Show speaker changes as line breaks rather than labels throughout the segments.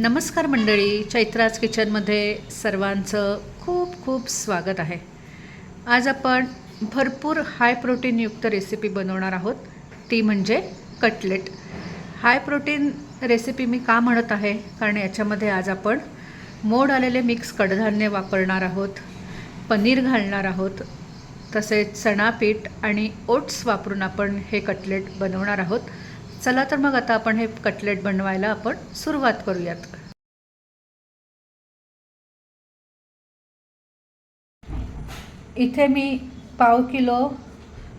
नमस्कार मंडळी चैत्राज किचनमध्ये सर्वांचं खूप खूप स्वागत आहे. आज आपण भरपूर हाय प्रोटीनयुक्त रेसिपी बनवणार आहोत. ती म्हणजे कटलेट हाय प्रोटीन रेसिपी मी का म्हणत आहे? कारण याच्यामध्ये आज आपण मोड आलेले मिक्स कडधान्य वापरणार आहोत पनीर घालणार आहोत तसेच चणापीठ आणि ओट्स वापरून आपण हे कटलेट बनवणार आहोत. चला तर मग आता आपण हे कटलेट बनवायला आपण सुरुवात करूयात. इथे मी पाव किलो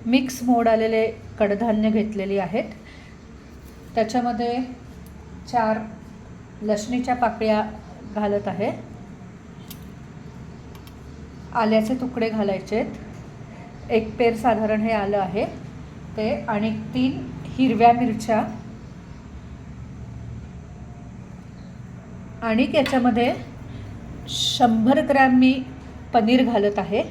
मिक्स मोड आलेले कडधान्य घेतलेली आहेत. त्याच्यामध्ये चार लसणीच्या पाकळ्या घालत आहे. आल्याचे तुकडे घालायचे आहेत एक पेर साधारण हे आलं आहे. ते आणि तीन हिरव्या मिरच्या आणि याच्यामध्ये शंभर ग्रॅम मी पनीर घालत आहे.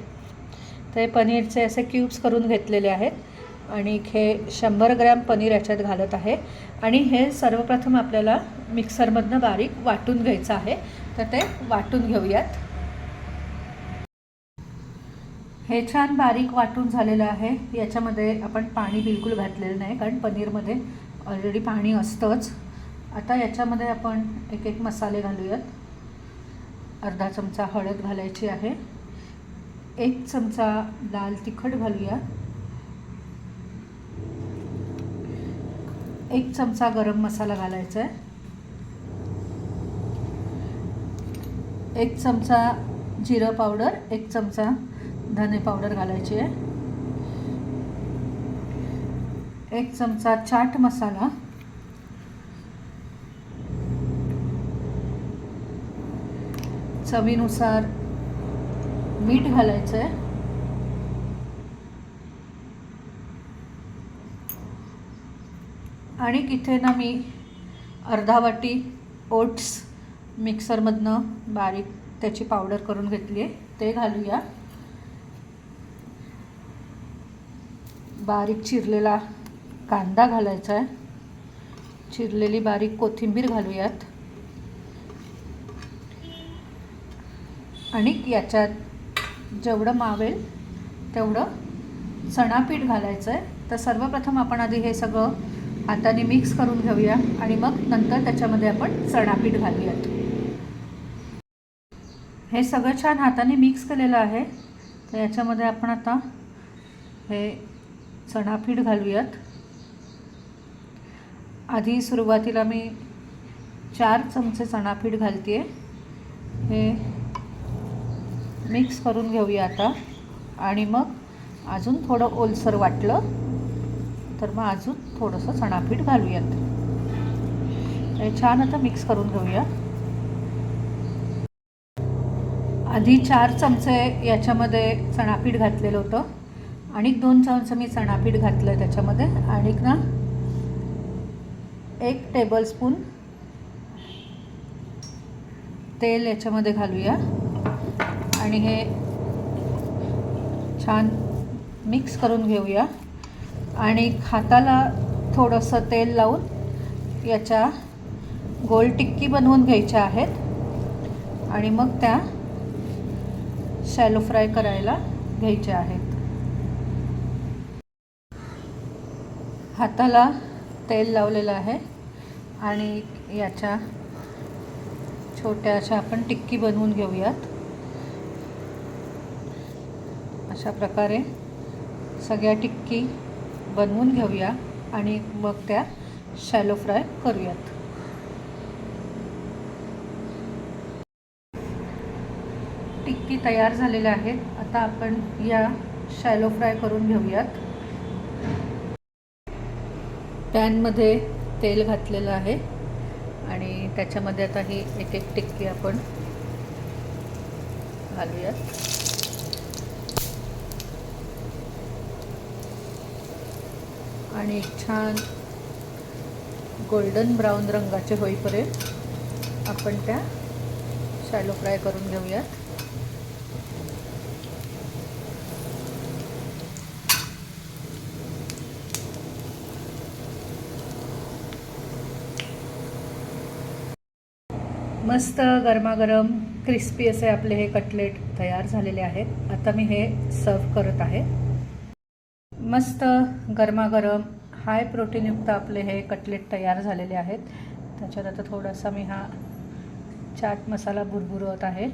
ते पनीरचे असे क्यूब्स करून घेतलेले आहेत आणि हे शंभर ग्रॅम पनीर याच्यात घालत आहे. आणि हे सर्वप्रथम आपल्याला मिक्सरमधनं बारीक वाटून घ्यायचं आहे. तर ते वाटून घेऊयात. हे छान बारीक वाटून झालेलं आहे. याच्यामध्ये आपण पाणी बिलकुल घातलेलं नाही कारण पनीरमध्ये ऑलरेडी पाणी असतंच. आता याच्यामध्ये आपण एक एक मसाले घालूयात. अर्धा चमचा हळद घालायची आहे. एक चमचा लाल तिखट घालूया एक चमचा गरम मसाला घालायचा आहे. एक चमचा जिरं पावडर एक चमचा धने पावडर घालायची. आहे एक चमचा चाट मसाला. चवीनुसार मीठ घालायचं आहे आणि इथे ना मी अर्धा वाटी ओट्स मिक्सरमधनं बारीक त्याची पावडर करून घेतली आहे ते घालूया. बारीक चिरलेला कांदा घालायचा आहे. चिरलेली बारीक कोथिंबीर घालूयात. आणि याच्यात जेवढं मावेल तेवढं चणापीठ घालायचं आहे. तर सर्वप्रथम आपण आधी हे सगळं हाताने मिक्स करून घेऊया आणि मग नंतर त्याच्यामध्ये आपण चणापीठ घालूयात. हे सगळं छान हाताने मिक्स केलेलं आहे. तर याच्यामध्ये आपण आता हे चणापीठ घालूयात. आधी सुरुवातीला मी चार चमचे चणापीठ घालते आहे हे मिक्स करून घेऊया आता. आणि मग अजून थोडं ओलसर वाटलं तर मग अजून थोडंसं चणापीठ घालूयात. हे छान आता मिक्स करून घेऊया. आधी चार चमचे याच्यामध्ये चणापीठ घातलेलं होतं. आणि दोन चमचे मी चणापीठ घातलं आहे त्याच्यामध्ये आणि ना एक टेबलस्पून तेल याच्यामध्ये घालूया. आणि हे छान मिक्स करून घेऊया. आणि हाताला थोडंसं तेल लावून याच्या गोल टिक्की बनवून घ्यायच्या आहेत. आणि मग त्या शॅलो फ्राय करायला घ्यायच्या आहेत. हाताला तेल लावलेलं आहे आणि याच्या छोट्या अशा आपण टिक्की बनवून घेऊयात. अशा प्रकारे सगळ्या टिक्की बनवून घेऊया आणि मग त्या शॅलो फ्राय करूयात. टिक्की तयार झालेल्या आहेत. आता आपण या शॅलो फ्राय करून घेऊयात. पॅनमध्ये तेल घातलेलं आहे. आणि त्याच्यामध्ये आता ही एक एक टिक्की आपण घालूयात. आणि छान गोल्डन ब्राऊन रंगाचे होईपर्यंत आपण त्या शॅलो फ्राय करून घेऊयात. मस्त गरमागरम क्रिस्पी असे आपले हे कटलेट तयार झालेले आहेत. आता मी हे सर्व करत आहे. मस्त गरमागरम हाय प्रोटीनयुक्त आपले हे कटलेट तयार झालेले आहेत. त्याच्यात आता थोडासा मी हा चाट मसाला भुरभुरवत आहे.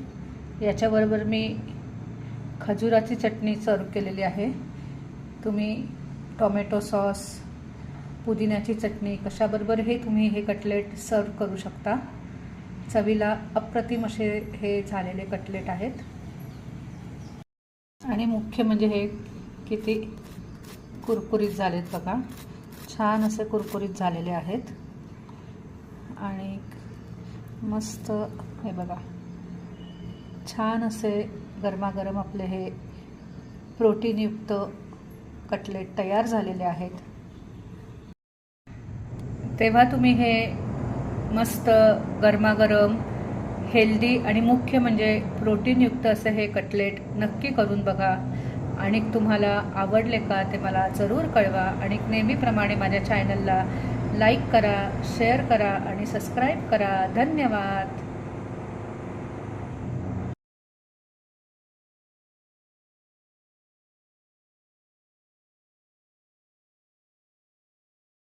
याच्याबरोबर मी खजुराची चटणी सर्व केलेली आहे. तुम्ही टोमॅटो सॉस पुदिन्याची चटणी कशाबरोबरही तुम्ही हे कटलेट सर्व करू शकता. चवीला अप्रतिम असे हे झालेले कटलेट आहेत. आणि मुख्य म्हणजे हे किती कुरकुरीत झालेत बघा. छान असे कुरकुरीत झालेले आहेत. आणि मस्त हे बघा. छान असे गरमागरम आपले हे प्रोटीनयुक्त कटलेट तयार झालेले आहेत. तेव्हा तुम्ही हे मस्त गरमागरम हेल्दी आणि मुख्य म्हणजे प्रोटीनयुक्त असं हे कटलेट नक्की करून बघा. आणि तुम्हाला आवडले का ते मला जरूर कळवा. आणि नेहमीप्रमाणे माझ्या चॅनलला लाईक करा शेअर करा आणि सबस्क्राईब करा. धन्यवाद.